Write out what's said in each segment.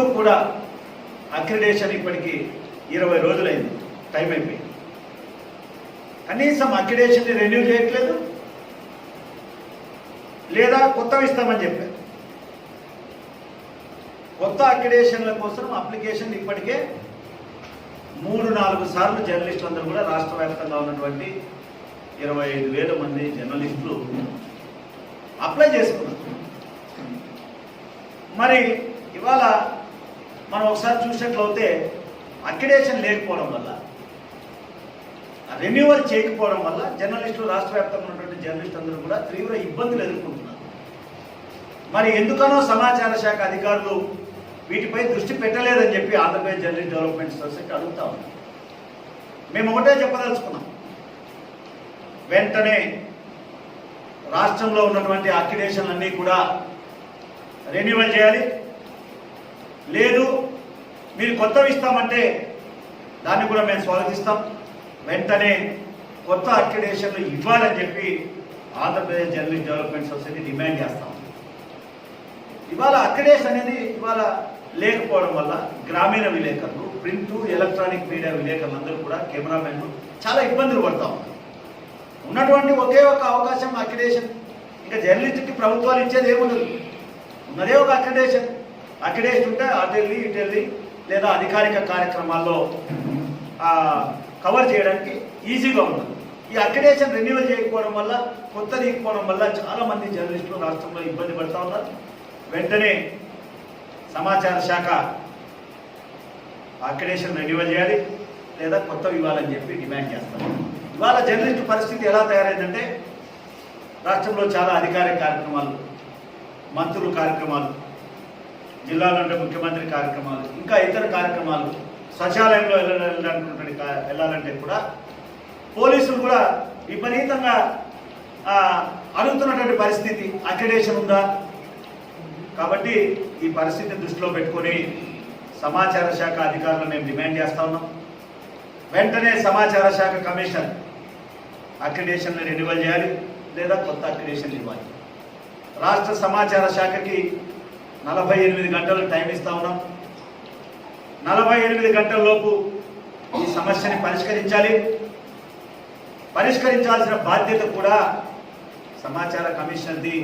ఎప్పుడూ కూడా అక్రిడేషన్ ఇప్పటికి ఇరవై రోజులైంది. టైం అయిపోయింది. కనీసం అక్రిడేషన్ని రెన్యూ చేయట్లేదు. లేదా కొత్తవి ఇస్తామని చెప్పారు. కొత్త అక్రిడేషన్ల కోసం అప్లికేషన్ ఇప్పటికే మూడు నాలుగు సార్లు జర్నలిస్టులు అందరూ కూడా రాష్ట్ర వ్యాప్తంగా ఉన్నటువంటి ఇరవై ఐదు వేల మంది జర్నలిస్టులు అప్లై చేసుకున్నారు. మరి ఇవాళ మనం ఒకసారి చూసినట్లయితే అక్రిడేషన్ లేకపోవడం వల్ల రెన్యువల్ చేయకపోవడం వల్ల జర్నలిస్టులు రాష్ట్ర వ్యాప్తంగా ఉన్నటువంటి జర్నలిస్ట్ అందరూ కూడా తీవ్ర ఇబ్బందులు ఎదుర్కొంటున్నారు. మరి ఎందుకనో సమాచార శాఖ అధికారులు వీటిపై దృష్టి పెట్టలేదని చెప్పి ఆంధ్రప్రదేశ్ జర్నలిస్ట్ డెవలప్మెంట్ సొసైటీ అడుగుతా ఉన్నాం మేము ఒకటే చెప్పదలుచుకున్నాం. వెంటనే రాష్ట్రంలో ఉన్నటువంటి అక్రిడేషన్లన్నీ కూడా రెన్యువల్ చేయాలి. లేదు మీరు కొత్తవి ఇస్తామంటే దాన్ని కూడా మేము స్వాగతిస్తాం. వెంటనే కొత్త అక్రిడేషన్లు ఇవ్వాలని చెప్పి Andhra Pradesh journalist development society demand చేస్తాం. ఇవాళ అక్రిడేషన్ అనేది ఇవాళ లేకపోవడం వల్ల గ్రామీణ విలేకరులు ప్రింట్ ఎలక్ట్రానిక్ మీడియా విలేకరులు అందరూ కూడా కెమెరామెన్లు చాలా ఇబ్బందులు పడతా ఉన్నారు. ఉన్నటువంటి ఒకే ఒక అవకాశం అక్రిడేషన్. ఇంకా జర్నలిస్ట్కి ప్రభుత్వాలు ఇచ్చేది ఏముండదు. ఉన్నదే ఒక అక్రిడేషన్. అక్రిడేషన్ ఉంటే అటు వెళ్ళి ఇటు వెళ్ళి లేదా అధికారిక కార్యక్రమాల్లో కవర్ చేయడానికి ఈజీగా ఉంటుంది ఈ అక్రిడేషన్ రెన్యువల్ చేయకపోవడం వల్ల కొత్త తీయకపోవడం వల్ల చాలామంది జర్నలిస్టులు రాష్ట్రంలో ఇబ్బంది పడుతూ ఉన్నారు. వెంటనే సమాచార శాఖ అక్రిడేషన్ రెన్యువల్ చేయాలి లేదా కొత్తవి ఇవ్వాలని చెప్పి డిమాండ్ చేస్తాం ఇవాళ జర్నలిస్టు పరిస్థితి ఎలా తయారైందంటే రాష్ట్రంలో చాలా అధికారిక కార్యక్రమాలు మంత్రుల కార్యక్రమాలు జిల్లాలో ఉండే ముఖ్యమంత్రి కార్యక్రమాలు ఇంకా ఇతర కార్యక్రమాలు సచివాలయంలో వెళ్ళాలనుకున్నటువంటి వెళ్ళాలంటే కూడా పోలీసులు కూడా విపరీతంగా అడుగుతున్నటువంటి పరిస్థితి అక్రిడేషన్ ఉందా? కాబట్టి ఈ పరిస్థితిని దృష్టిలో పెట్టుకొని సమాచార శాఖ అధికారులు మేము డిమాండ్ చేస్తా ఉన్నాం. వెంటనే సమాచార శాఖ కమిషన్ అక్రిడేషన్ రెన్యువల్ చేయాలి లేదా కొత్త అక్రిడేషన్ ఇవ్వాలి. రాష్ట్ర సమాచార శాఖకి నలభై ఎనిమిది గంటలు టైం ఇస్తా ఉన్నాం. నలభై ఎనిమిది గంటల లోపు ఈ సమస్యని పరిష్కరించాలి. పరిష్కరించాల్సిన బాధ్యత కూడా సమాచార కమిషన్ది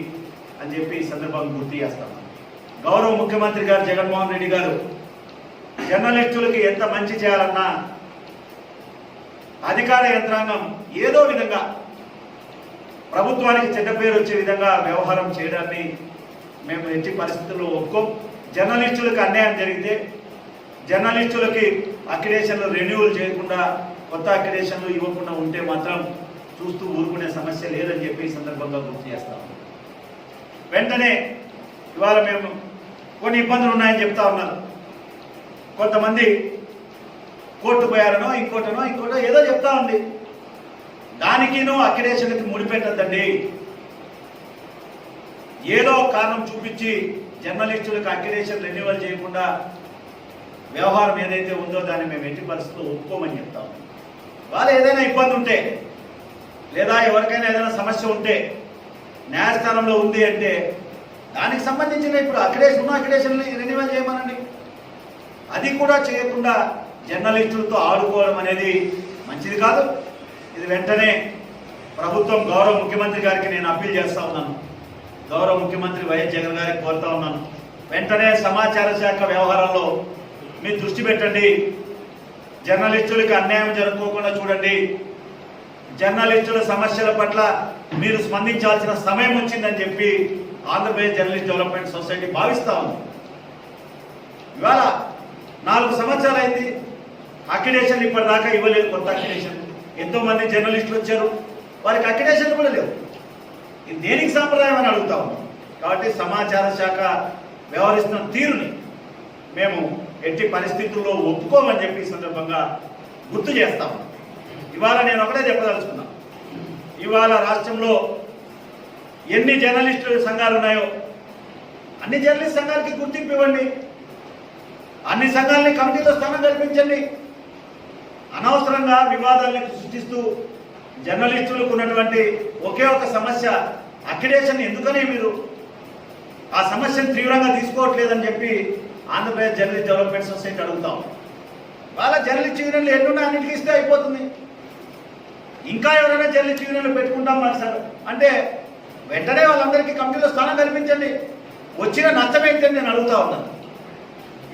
అని చెప్పి ఈ సందర్భంగా గుర్తు చేస్తాం. గౌరవ ముఖ్యమంత్రి గారు జగన్మోహన్ రెడ్డి గారు జర్నలిస్టులకి ఎంత మంచి చేయాలన్నా అధికార యంత్రాంగం ఏదో విధంగా ప్రభుత్వానికి చెడ్డ పేరు వచ్చే విధంగా వ్యవహారం చేయడాన్ని మేము ఎట్టి పరిస్థితుల్లో ఒప్పుకోం. జర్నలిస్టులకు అన్యాయం జరిగితే జర్నలిస్టులకి అక్రిడేషన్లు రెన్యూవల్ చేయకుండా కొత్త అక్రిడేషన్లు ఇవ్వకుండా ఉంటే మాత్రం చూస్తూ ఊరుకునే సమస్య లేదని చెప్పి ఈ సందర్భంగా గుర్తు చేస్తాం వెంటనే ఇవాళ మేము కొన్ని ఇబ్బందులు ఉన్నాయని చెప్తా ఉన్నారు కొంతమంది కోర్టు పోయారనో ఇంకోటనో ఇంకోటో ఏదో చెప్తా ఉంది. దానికినో అక్రిడేషన్కి ముడిపెట్టద్దండి. ఏదో కారణం చూపించి జర్నలిస్టులకు అక్రిడేషన్ రెన్యువల్ చేయకుండా వ్యవహారం ఏదైతే ఉందో దాన్ని మేము ఎట్టి పరిస్థితుల్లో ఒప్పుకోమని చెప్తాం వాళ్ళ ఏదైనా ఇబ్బంది ఉంటే లేదా ఎవరికైనా ఏదైనా సమస్య ఉంటే న్యాయస్థానంలో ఉంది అంటే దానికి సంబంధించిన ఇప్పుడు అక్రిడేషన్ ఉన్న అక్రిడేషన్ రెన్యువల్ చేయమనండి. అది కూడా చేయకుండా జర్నలిస్టులతో ఆడుకోవడం అనేది మంచిది కాదు. ఇది వెంటనే ప్రభుత్వం గౌరవ ముఖ్యమంత్రి గారికి నేను అప్పీల్ చేస్తా ఉన్నాను. గౌరవ ముఖ్యమంత్రి వైఎస్ జగన్ గారికి కోరుతా ఉన్నాను. వెంటనే సమాచార శాఖ వ్యవహారంలో మీరు దృష్టి పెట్టండి. జర్నలిస్టులకు అన్యాయం జరుపుకోకుండా చూడండి. జర్నలిస్టుల సమస్యల పట్ల మీరు స్పందించాల్సిన సమయం వచ్చిందని చెప్పి ఆంధ్రప్రదేశ్ జర్నలిస్ట్ డెవలప్మెంట్ సొసైటీ భావిస్తా ఉంది. ఇవాళ నాలుగు సంవత్సరాలు అయింది. అక్రిడేషన్ ఇప్పటిదాకా ఇవ్వలేదు. కొత్త అక్రిడేషన్. ఎంతో మంది జర్నలిస్టులు వచ్చారు. వారికి అక్రిడేషన్ కూడా లేవు. ఇది దేనికి సాంప్రదాయం అని అడుగుతా ఉన్నాం? కాబట్టి సమాచార శాఖ వ్యవహరిస్తున్న తీరుని మేము ఎట్టి పరిస్థితుల్లో ఒప్పుకోమని చెప్పి సందర్భంగా గుర్తు చేస్తాం ఇవాళ నేను ఒకటే చెప్పదలుచుకున్నా. ఇవాళ రాష్ట్రంలో ఎన్ని జర్నలిస్టు సంఘాలు ఉన్నాయో అన్ని జర్నలిస్ట్ సంఘాలకి గుర్తింపు ఇవ్వండి. అన్ని సంఘాలని కమిటీలో స్థానం కల్పించండి. అనవసరంగా వివాదాలను సృష్టిస్తూ జర్నలిస్టులకు ఉన్నటువంటి ఒకే ఒక సమస్య అక్రిడేషన్. ఎందుకని మీరు ఆ సమస్యను తీవ్రంగా తీసుకోవట్లేదని చెప్పి ఆంధ్రప్రదేశ్ జర్నలిస్ట్ డెవలప్మెంట్ సొసైటీ అడుగుతాం వాళ్ళ జర్నలిస్ట్ యూనియన్లు ఎన్నున్నా అన్నింటికి ఇస్తే అయిపోతుంది. ఇంకా ఎవరైనా జర్నలిస్ట్ యూనియన్లు పెట్టుకుంటాం మరి సార్. అంటే వెంటనే వాళ్ళందరికీ కమిటీలో స్థానం కల్పించండి. వచ్చిన నష్టం ఏంటని నేను అడుగుతా ఉన్నాను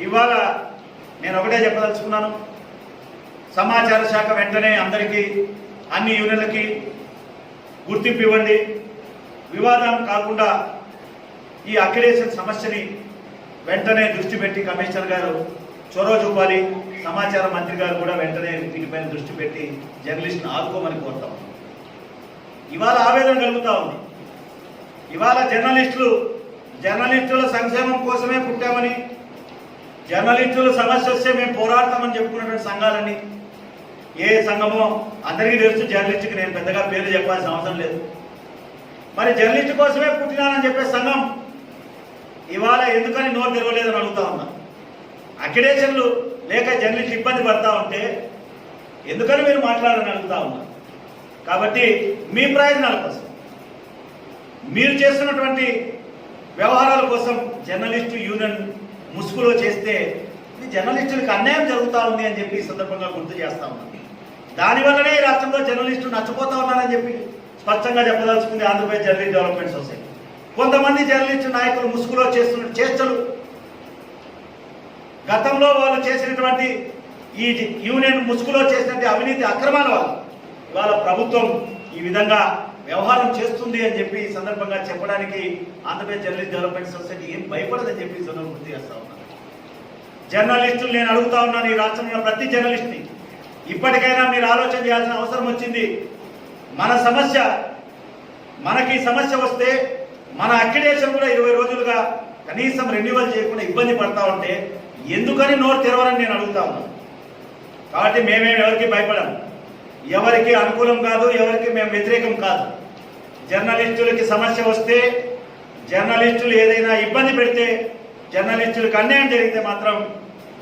ఇవాళ నేను ఒకటే చెప్పదలుచుకున్నాను. సమాచార శాఖ వెంటనే అందరికీ అన్ని యూనియన్లకి గుర్తింపు ఇవ్వండి. వివాదం కాకుండా ఈ అక్రిడేషన్ సమస్యని వెంటనే దృష్టి పెట్టి కమిషనర్ గారు చొరవ చూపాలి. సమాచార మంత్రి గారు కూడా వెంటనే దీనిపైన దృష్టి పెట్టి జర్నలిస్ట్ని ఆదుకోమని కోరుతాం. ఇవాళ ఆవేదన కలుగుతా ఉంది. ఇవాళ జర్నలిస్టులు జర్నలిస్టుల సంక్షేమం కోసమే పుట్టామని జర్నలిస్టుల సమస్య వస్తే మేము పోరాడతామని చెప్పుకున్నటువంటి సంఘాలన్నీ ఏ సంఘమో అందరికీ తెలుసు జర్నలిస్ట్కి నేను పెద్దగా పేర్లు చెప్పాల్సిన అవసరం లేదు. మరి జర్నలిస్ట్ కోసమే పుట్టినానని చెప్పే సంఘం ఇవాళ ఎందుకని నోరు తెరవలేదని అడుగుతా ఉన్నా. అక్రిడేషన్లు లేక జర్నలిస్ట్ ఇబ్బంది పడతా ఉంటే ఎందుకని మీరు మాట్లాడాలని అడుగుతా ఉన్నా. కాబట్టి మీ ప్రయోజనాల కోసం మీరు చేస్తున్నటువంటి వ్యవహారాల కోసం జర్నలిస్టు యూనియన్ ముసుగులో చేస్తే ఇది జర్నలిస్టులకు అన్యాయం జరుగుతూ ఉంది అని చెప్పి ఈ సందర్భంగా గుర్తు చేస్తా ఉన్నాను దానివల్లనే ఈ రాష్ట్రంలో జర్నలిస్టులు నచ్చపోతా ఉన్నారని చెప్పి స్పష్టంగా చెప్పదలుచుకుంది ఆంధ్రప్రదేశ్ జర్నలిస్ట్ డెవలప్మెంట్ సొసైటీ. కొంతమంది జర్నలిస్టు నాయకులు ముసుగులో చేస్తున్న చేష్టలు. గతంలో వాళ్ళు చేసినటువంటి ఈ యూనియన్ ముసుగులో చేసినటువంటి అవినీతి అక్రమాల వల్ల ఇవాళ ప్రభుత్వం ఈ విధంగా వ్యవహారం చేస్తుంది అని చెప్పి ఈ సందర్భంగా చెప్పడానికి ఆంధ్రప్రదేశ్ జర్నలిస్ట్ డెవలప్మెంట్ సొసైటీ ఏం భయపడదని చెప్పి ఈ సందర్భం గుర్తు చేస్తా ఉన్నాను జర్నలిస్టులు నేను అడుగుతా ఉన్నాను ఈ రాష్ట్రంలో ఉన్న ప్రతి జర్నలిస్ట్ని ఇప్పటికైనా మీరు ఆలోచన చేయాల్సిన అవసరం వచ్చింది. మన సమస్య మనకి సమస్య వస్తే మన అక్రిడేషన్ కూడా ఇరవై రోజులుగా కనీసం రెన్యువల్ చేయకుండా ఇబ్బంది పడతా ఉంటే ఎందుకని నోరు తెరవరని నేను అడుగుతా ఉన్నాను కాబట్టి మేమేం ఎవరికి భయపడం. ఎవరికి అనుకూలం కాదు ఎవరికి మేము వ్యతిరేకం కాదు. జర్నలిస్టులకి సమస్య వస్తే జర్నలిస్టులు ఏదైనా ఇబ్బంది పెడితే జర్నలిస్టులకు అన్యాయం జరిగితే మాత్రం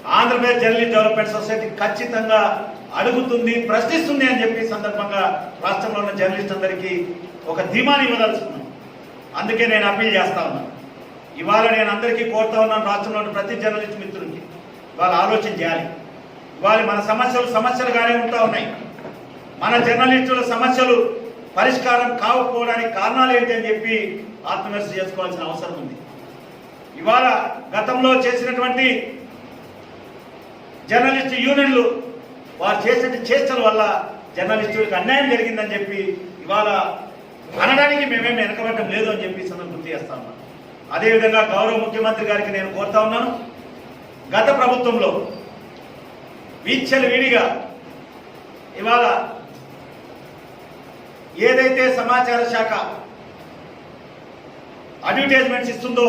ఆంధ్రప్రదేశ్ జర్నలిస్ట్ డెవలప్మెంట్ సొసైటీ ఖచ్చితంగా అడుగుతుంది ప్రశ్నిస్తుంది అని చెప్పి సందర్భంగా రాష్ట్రంలో ఉన్న జర్నలిస్ట్ అందరికీ ఒక ధీమాని ఇవ్వదలుచుకున్నాను. అందుకే నేను అప్పీల్ చేస్తా ఉన్నాను ఇవాళ నేను అందరికీ కోరుతా ఉన్నాను రాష్ట్రంలో ఉన్న ప్రతి జర్నలిస్ట్ మిత్రునికి. ఇవాళ ఆలోచన చేయాలి. ఇవాళ మన సమస్యలు సమస్యలుగానే ఉంటా ఉన్నాయి. మన జర్నలిస్టుల సమస్యలు పరిష్కారం కాకపోవడానికి కారణాలు ఏంటి అని చెప్పి ఆత్మవిమర్శ చేసుకోవాల్సిన అవసరం ఉంది. ఇవాళ గతంలో చేసినటువంటి జర్నలిస్ట్ యూనియన్లు వారు చేసిన చేష్టల వల్ల జర్నలిస్టులకు అన్యాయం జరిగిందని చెప్పి ఇవాళ అనడానికి మేమేం వెనకబడటం లేదు అని చెప్పి ఈ గుర్తు చేస్తా ఉన్నాను అదేవిధంగా గౌరవ ముఖ్యమంత్రి గారికి నేను కోరుతా ఉన్నాను. గత ప్రభుత్వంలో వీచ్చలు విడిగా ఇవాళ ఏదైతే సమాచార శాఖ అడ్వర్టైజ్మెంట్స్ ఇస్తుందో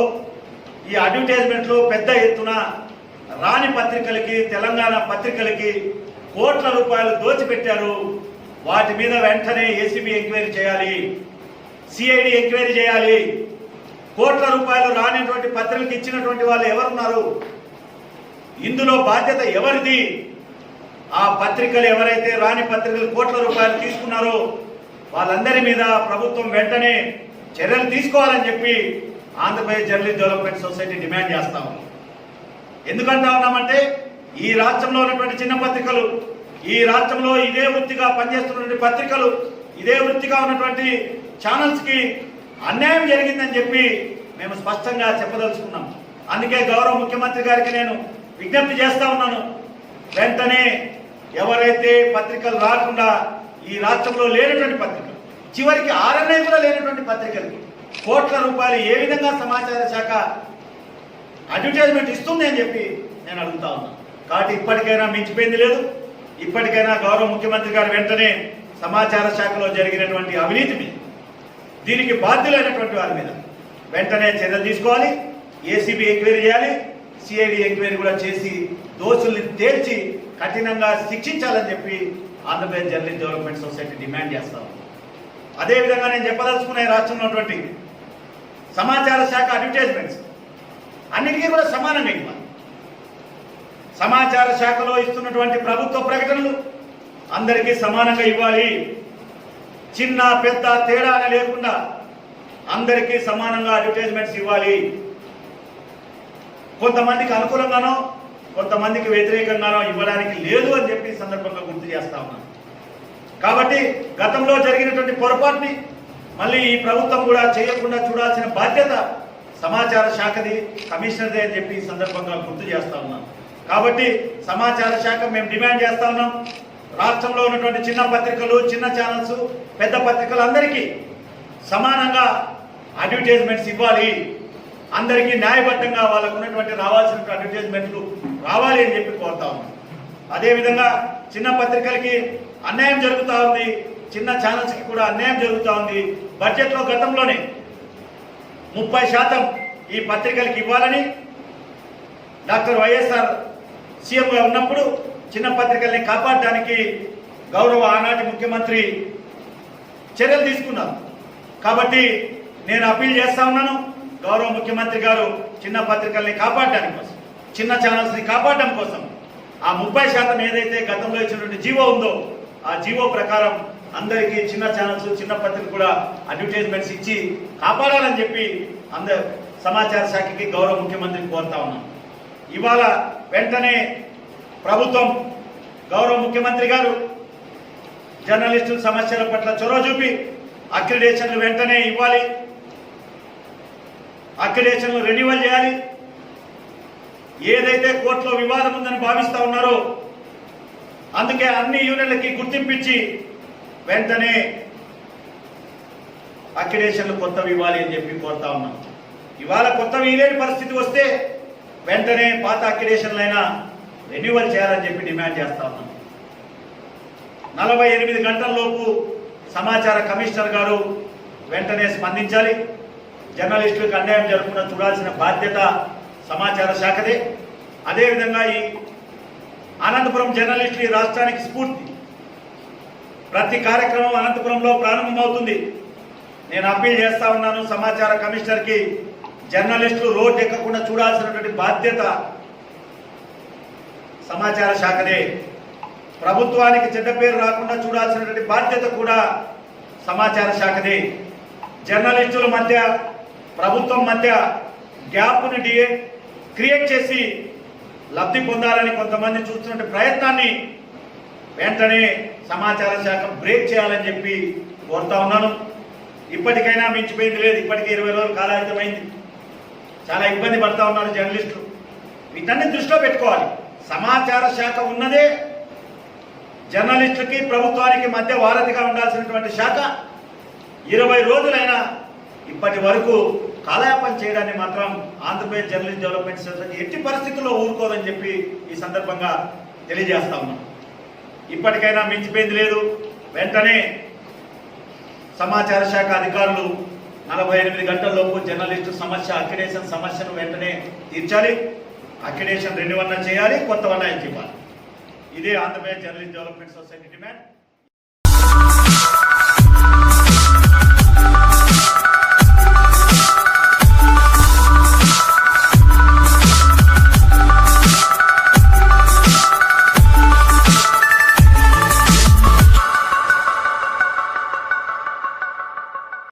ఈ అడ్వర్టైజ్మెంట్లో పెద్ద ఎత్తున రాని పత్రికలకి తెలంగాణ పత్రికలకి కోట్ల రూపాయలు దోచిపెట్టారు. వాటి మీద వెంటనే ఏసీబీ ఎంక్వైరీ చేయాలి సిఐడి ఎంక్వైరీ చేయాలి. కోట్ల రూపాయలు రానిటువంటి పత్రికలకు ఇచ్చినటువంటి వాళ్ళు ఎవరున్నారు? ఇందులో బాధ్యత ఎవరిది? ఆ పత్రికలు ఎవరైతే రాని పత్రికలు కోట్ల రూపాయలు తీసుకున్నారో వాళ్ళందరి మీద ప్రభుత్వం వెంటనే చర్యలు తీసుకోవాలని చెప్పి Andhra Pradesh journalist development society demand చేస్తాం ఎందుకంటా ఉన్నామంటే ఈ రాష్ట్రంలో ఉన్నటువంటి చిన్న పత్రికలు ఈ రాష్ట్రంలో ఇదే వృత్తిగా పనిచేస్తున్నటువంటి పత్రికలు ఇదే వృత్తిగా ఉన్నటువంటి ఛానల్స్కి అన్యాయం జరిగిందని చెప్పి మేము స్పష్టంగా చెప్పదలుచుకున్నాం. అందుకే గౌరవ ముఖ్యమంత్రి గారికి నేను విజ్ఞప్తి చేస్తా ఉన్నాను. వెంటనే ఎవరైతే పత్రికలు రాకుండా ఈ రాష్ట్రంలో లేనటువంటి పత్రికలు చివరికి ఆర్ఎన్ఐ కూడా లేనటువంటి పత్రికలకి కోట్ల రూపాయలు ఏ విధంగా సమాచార శాఖ అడ్వర్టైజ్మెంట్ ఇస్తుంది అని చెప్పి నేను అడుగుతా ఉన్నాను కాబట్టి ఇప్పటికైనా మించిపోయింది లేదు. ఇప్పటికైనా గౌరవ ముఖ్యమంత్రి గారు వెంటనే సమాచార శాఖలో జరిగినటువంటి అవినీతి మీద దీనికి బాధ్యులైనటువంటి వారి మీద వెంటనే చర్యలు తీసుకోవాలి. ఏసీబీ ఎంక్వైరీ చేయాలి. సిఐడి ఎంక్వైరీ కూడా చేసి దోషుల్ని తేల్చి కఠినంగా శిక్షించాలని చెప్పి Andhra Pradesh journalist development society demand చేస్తాం అదేవిధంగా నేను చెప్పదలుచుకునే రాష్ట్రంలో ఉన్నటువంటి సమాచార శాఖ అడ్వర్టైజ్మెంట్స్ అన్నిటికీ కూడా సమానంగా ఇవ్వాలి సమాచార శాఖలో ఇస్తున్నటువంటి ప్రభుత్వ ప్రకటనలు అందరికీ సమానంగా ఇవ్వాలి. చిన్న పెద్ద తేడా అని లేకుండా అందరికీ సమానంగా అడ్వర్టైజ్మెంట్స్ ఇవ్వాలి. కొంతమందికి అనుకూలంగానో కొంతమందికి వ్యతిరేకంగానో ఇవ్వడానికి లేదు అని చెప్పి సందర్భంగా గుర్తు చేస్తా ఉన్నాను. కాబట్టి గతంలో జరిగినటువంటి పొరపాటుని మళ్ళీ ఈ ప్రభుత్వం కూడా చేయకుండా చూడాల్సిన బాధ్యత సమాచార శాఖది కమిషనర్దే అని చెప్పి ఈ సందర్భంగా గుర్తు చేస్తా ఉన్నాం. కాబట్టి సమాచార శాఖ మేము డిమాండ్ చేస్తా ఉన్నాం. రాష్ట్రంలో ఉన్నటువంటి చిన్న పత్రికలు చిన్న ఛానల్స్ పెద్ద పత్రికలు అందరికీ సమానంగా అడ్వర్టైజ్మెంట్స్ ఇవ్వాలి. అందరికీ న్యాయబద్ధంగా వాళ్ళకు ఉన్నటువంటి రావాల్సిన అడ్వర్టైజ్మెంట్లు రావాలి అని చెప్పి కోరుతా ఉన్నాం. అదేవిధంగా చిన్న పత్రికలకి అన్యాయం జరుగుతూ ఉంది. చిన్న ఛానల్స్కి కూడా అన్యాయం జరుగుతూ ఉంది. బడ్జెట్లో గతంలోనే ముప్పై శాతం ఈ పత్రికలకు ఇవ్వాలని డాక్టర్ వైఎస్ఆర్ సీఎంగా ఉన్నప్పుడు చిన్న పత్రికల్ని కాపాడడానికి గౌరవ ఆనాటి ముఖ్యమంత్రి చర్యలు తీసుకున్నారు. కాబట్టి నేను అప్పీల్ చేస్తా ఉన్నాను గౌరవ ముఖ్యమంత్రి గారు చిన్న పత్రికల్ని కాపాడడానికి కోసం చిన్న ఛానల్స్ని కాపాడడం కోసం. ఆ ముప్పై శాతం ఏదైతే గతంలో ఇచ్చినటువంటి జీవో ఉందో ఆ జీవో ప్రకారం అందరికీ చిన్న ఛానల్స్ చిన్న పత్రికలు కూడా అడ్వర్టైజ్మెంట్స్ ఇచ్చి కాపాడాలని చెప్పి అందరు సమాచార శాఖకి గౌరవ ముఖ్యమంత్రిని కోరుతా ఉన్నాం. ఇవాళ వెంటనే ప్రభుత్వం గౌరవ ముఖ్యమంత్రి గారు జర్నలిస్టుల సమస్యల పట్ల చొరవ చూపి అక్రిడేషన్లు వెంటనే ఇవ్వాలి. అక్రిడేషన్లు రెన్యువల్ చేయాలి. ఏదైతే కోర్టులో వివాదం ఉందని భావిస్తా ఉన్నారో అందుకే అన్ని యూనియన్లకి గుర్తింపించి వెంటనే అక్రిడేషన్లు కొత్తవి ఇవ్వాలి అని చెప్పి కోరుతా ఉన్నాం. ఇవాళ కొత్తవి ఇలేని పరిస్థితి వస్తే వెంటనే పాత అక్రిడేషన్లైనా రెన్యువల్ చేయాలని చెప్పి డిమాండ్ చేస్తా ఉన్నాం. నలభై ఎనిమిది గంటల్లోపు సమాచార కమిషనర్ గారు వెంటనే స్పందించాలి. జర్నలిస్టులకు అన్యాయం జరగకుండా చూడాల్సిన బాధ్యత సమాచార శాఖదే. అదేవిధంగా ఈ అనంతపురం జర్నలిస్టులు ఈ రాష్ట్రానికి స్ఫూర్తి. ప్రతి కార్యక్రమం అనంతపురంలో ప్రారంభమవుతుంది. నేను అప్పీల్ చేస్తా ఉన్నాను సమాచార కమిషనర్కి జర్నలిస్టులు రోడ్డు ఎక్కకుండా చూడాల్సినటువంటి బాధ్యత సమాచార శాఖదే. ప్రభుత్వానికి చెడ్డ పేరు రాకుండా చూడాల్సినటువంటి బాధ్యత కూడా సమాచార శాఖదే. జర్నలిస్టుల మధ్య ప్రభుత్వం మధ్య గ్యాప్ని డిఏ క్రియేట్ చేసి లబ్ధి పొందాలని కొంతమంది చూస్తున్న ప్రయత్నాన్ని వెంటనే సమాచార శాఖ బ్రేక్ చేయాలని చెప్పి కోరుతా ఉన్నాను. ఇప్పటికైనా మించిపోయింది లేదు. ఇప్పటికే ఇరవై రోజులు కాలాతీతమైంది. చాలా ఇబ్బంది పడతా ఉన్నారు జర్నలిస్టులు. వీటన్ని దృష్టిలో పెట్టుకోవాలి. సమాచార శాఖ ఉన్నదే జర్నలిస్టులకి ప్రభుత్వానికి మధ్య వారధిగా ఉండాల్సినటువంటి శాఖ ఇరవై రోజులైనా ఇప్పటి వరకు కాలయాపన చేయడాన్ని మాత్రం ఆంధ్రప్రదేశ్ జర్నలిస్ట్ డెవలప్మెంట్ సొసైటీ ఎట్టి పరిస్థితుల్లో ఊరుకోదని చెప్పి ఈ సందర్భంగా తెలియజేస్తా ఉన్నాం ఇప్పటికైనా మించిపోయింది లేదు. వెంటనే సమాచార శాఖ అధికారులు నలభై ఎనిమిది గంటల్లోపు జర్నలిస్టు సమస్య అక్రిడేషన్ సమస్యను వెంటనే తీర్చాలి. అక్రిడేషన్ రెన్యువల్ చేయాలి కొత్త వన్న ఇవ్వాలి. ఇదే Andhra Pradesh journalist development society demand.